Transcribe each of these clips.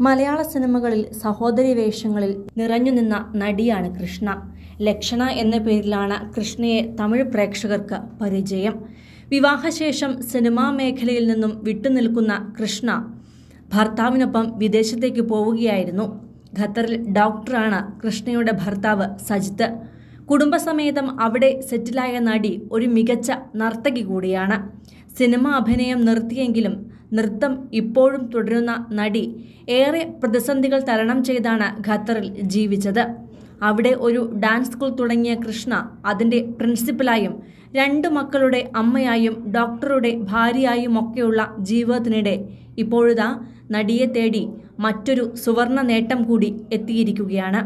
മലയാള സിനിമകളിൽ സഹോദരി വേഷങ്ങളിൽ നിറഞ്ഞുനിന്ന നടിയാണ് കൃഷ്ണ. ലക്ഷണ എന്ന പേരിലാണ് കൃഷ്ണയെ തമിഴ് പ്രേക്ഷകർക്ക് പരിചയം. വിവാഹശേഷം സിനിമാ മേഖലയിൽ നിന്നും വിട്ടുനിൽക്കുന്ന കൃഷ്ണ ഭർത്താവിനൊപ്പം വിദേശത്തേക്ക് പോവുകയായിരുന്നു. ഖത്തറിൽ ഡോക്ടറാണ് കൃഷ്ണയുടെ ഭർത്താവ് സജിത്ത്. കുടുംബസമേതം അവിടെ സെറ്റിലായ നടി ഒരു മികച്ച നർത്തകി കൂടിയാണ്. സിനിമ അഭിനയം നിർത്തിയെങ്കിലും നൃത്തം ഇപ്പോഴും തുടരുന്ന നടി ഏറെ പ്രതിസന്ധികൾ തരണം ചെയ്താണ് ഖത്തറിൽ ജീവിച്ചത്. അവിടെ ഒരു ഡാൻസ് സ്കൂൾ തുടങ്ങിയ കൃഷ്ണ അതിന്റെ പ്രിൻസിപ്പലായും രണ്ട് മക്കളുടെ അമ്മയായും ഡോക്ടറുടെ ഭാര്യയായും ഭാര്യയായുമൊക്കെയുള്ള ജീവിതത്തിനിടെ ഇപ്പോഴുതാ നടിയെ തേടി മറ്റൊരു സുവർണ നേട്ടം കൂടി എത്തിയിരിക്കുകയാണ്.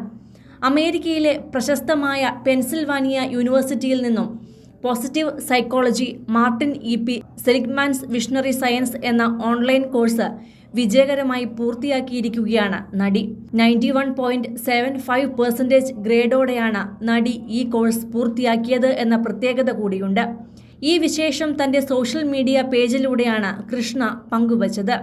അമേരിക്കയിലെ പ്രശസ്തമായ പെൻസിൽവാനിയ യൂണിവേഴ്സിറ്റിയിൽ നിന്നും positive psychology Martin E P Seligman's visionary science എന്ന ഓൺലൈൻ കോഴ്സ് വിജയകരമായി പൂർത്തിയാക്കിയിരിക്കുകയാണ് നടി. Ninety one point seven five percentage ഗ്രേഡോടെയാണ് നടി ഈ കോഴ്സ് പൂർത്തിയാക്കിയത് എന്ന പ്രത്യേകത കൂടിയുണ്ട്. ഈ വിശേഷം തന്റെ സോഷ്യൽ മീഡിയ പേജിലൂടെയാണ് കൃഷ്ണ പങ്കുവച്ചത്.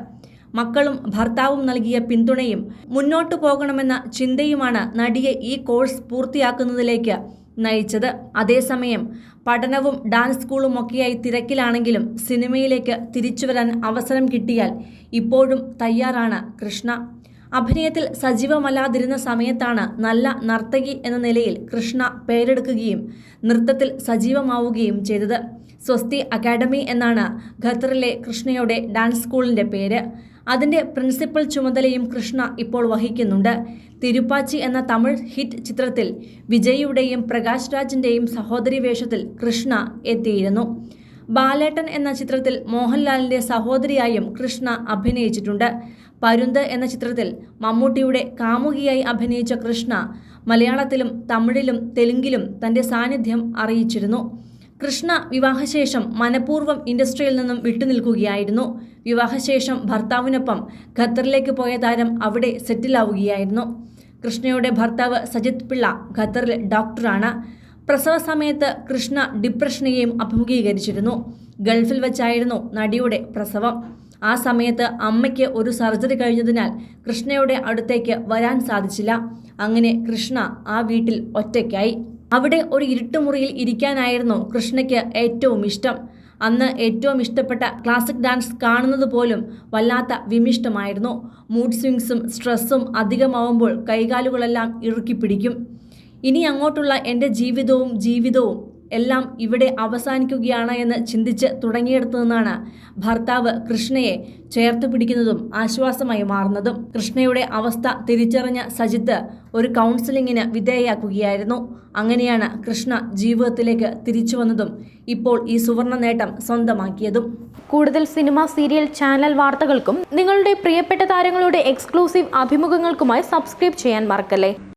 മക്കളും ഭർത്താവും നൽകിയ പിന്തുണയും മുന്നോട്ടു പോകണമെന്ന ചിന്തയുമാണ് നടിയെ ഈ കോഴ്സ് പൂർത്തിയാക്കുന്നതിലേക്ക് നയിച്ചത്. അതേസമയം പഠനവും ഡാൻസ് സ്കൂളും ഒക്കെയായി തിരക്കിലാണെങ്കിലും സിനിമയിലേക്ക് തിരിച്ചുവരാൻ അവസരം കിട്ടിയാൽ ഇപ്പോഴും തയ്യാറാണ് കൃഷ്ണ. അഭിനയത്തിൽ സജീവമല്ലാതിരുന്ന സമയത്താണ് നല്ല നർത്തകി എന്ന നിലയിൽ കൃഷ്ണ പേരെടുക്കുകയും നൃത്തത്തിൽ സജീവമാവുകയും ചെയ്തത്. സ്വസ്തി അക്കാഡമി എന്നാണ് ഖത്തറിലെ കൃഷ്ണയുടെ ഡാൻസ് സ്കൂളിന്റെ പേര്. അതിന്റെ പ്രിൻസിപ്പൽ ചുമതലയും കൃഷ്ണ ഇപ്പോൾ വഹിക്കുന്നുണ്ട്. തിരുപ്പാച്ചി എന്ന തമിഴ് ഹിറ്റ് ചിത്രത്തിൽ വിജയിയുടെയും പ്രകാശ് രാജിന്റെയും സഹോദരി വേഷത്തിൽ കൃഷ്ണ എത്തിയിരുന്നു. ബാലേട്ടൻ എന്ന ചിത്രത്തിൽ മോഹൻലാലിന്റെ സഹോദരിയായും കൃഷ്ണ അഭിനയിച്ചിട്ടുണ്ട്. പരുന്ത് എന്ന ചിത്രത്തിൽ മമ്മൂട്ടിയുടെ കാമുകിയായി അഭിനയിച്ച കൃഷ്ണ മലയാളത്തിലും തമിഴിലും തെലുങ്കിലും തന്റെ സാന്നിധ്യം അറിയിച്ചിരുന്നു. കൃഷ്ണ വിവാഹശേഷം മനഃപൂർവം ഇൻഡസ്ട്രിയിൽ നിന്നും വിട്ടുനിൽക്കുകയായിരുന്നു. വിവാഹശേഷം ഭർത്താവിനൊപ്പം ഖത്തറിലേക്ക് പോയ താരം അവിടെ സെറ്റിലാവുകയായിരുന്നു. കൃഷ്ണയുടെ ഭർത്താവ് സജിത് പിള്ള ഖത്തറിൽ ഡോക്ടറാണ്. പ്രസവ സമയത്ത് കൃഷ്ണ ഡിപ്രഷനെയും അഭിമുഖീകരിച്ചിരുന്നു. ഗൾഫിൽ വെച്ചായിരുന്നു നടിയുടെ പ്രസവം. ആ സമയത്ത് അമ്മയ്ക്ക് ഒരു സർജറി കഴിഞ്ഞതിനാൽ കൃഷ്ണയുടെ അടുത്തേക്ക് വരാൻ സാധിച്ചില്ല. അങ്ങനെ കൃഷ്ണ ആ വീട്ടിൽ ഒറ്റയ്ക്കായി. അവിടെ ഒരു ഇരുട്ടുമുറിയിൽ ഇരിക്കാനായിരുന്നു കൃഷ്ണയ്ക്ക് ഏറ്റവും ഇഷ്ടം. അന്ന് ഏറ്റവും ഇഷ്ടപ്പെട്ട ക്ലാസിക് ഡാൻസ് കാണുന്നത് പോലും വല്ലാത്ത വിമിഷ്ടമായിരുന്നു. മൂഡ് സ്വിങ്സും സ്ട്രെസ്സും അധികമാവുമ്പോൾ കൈകാലുകളെല്ലാം ഇറുക്കി പിടിക്കും. ഇനി അങ്ങോട്ടുള്ള എന്റെ ജീവിതവും ജീവിതവും എല്ലാം ഇവിടെ അവസാനിക്കുകയാണ് എന്ന് ചിന്തിച്ച് തുടങ്ങിയെടുത്തു നിന്നാണ് ഭർത്താവ് കൃഷ്ണയെ ചേർത്ത് പിടിക്കുന്നതും ആശ്വാസമായി മാറുന്നതും. കൃഷ്ണയുടെ അവസ്ഥ തിരിച്ചറിഞ്ഞ സജിത്ത് ഒരു കൗൺസിലിങ്ങിന് വിധേയയാക്കുകയായിരുന്നു. അങ്ങനെയാണ് കൃഷ്ണ ജീവിതത്തിലേക്ക് തിരിച്ചു വന്നതും ഇപ്പോൾ ഈ സുവർണ നേട്ടം സ്വന്തമാക്കിയതും. കൂടുതൽ സിനിമ സീരിയൽ ചാനൽ വാർത്തകൾക്കും നിങ്ങളുടെ പ്രിയപ്പെട്ട താരങ്ങളുടെ എക്സ്ക്ലൂസീവ് അഭിമുഖങ്ങൾക്കുമായി സബ്സ്ക്രൈബ് ചെയ്യാൻ മറക്കല്ലേ?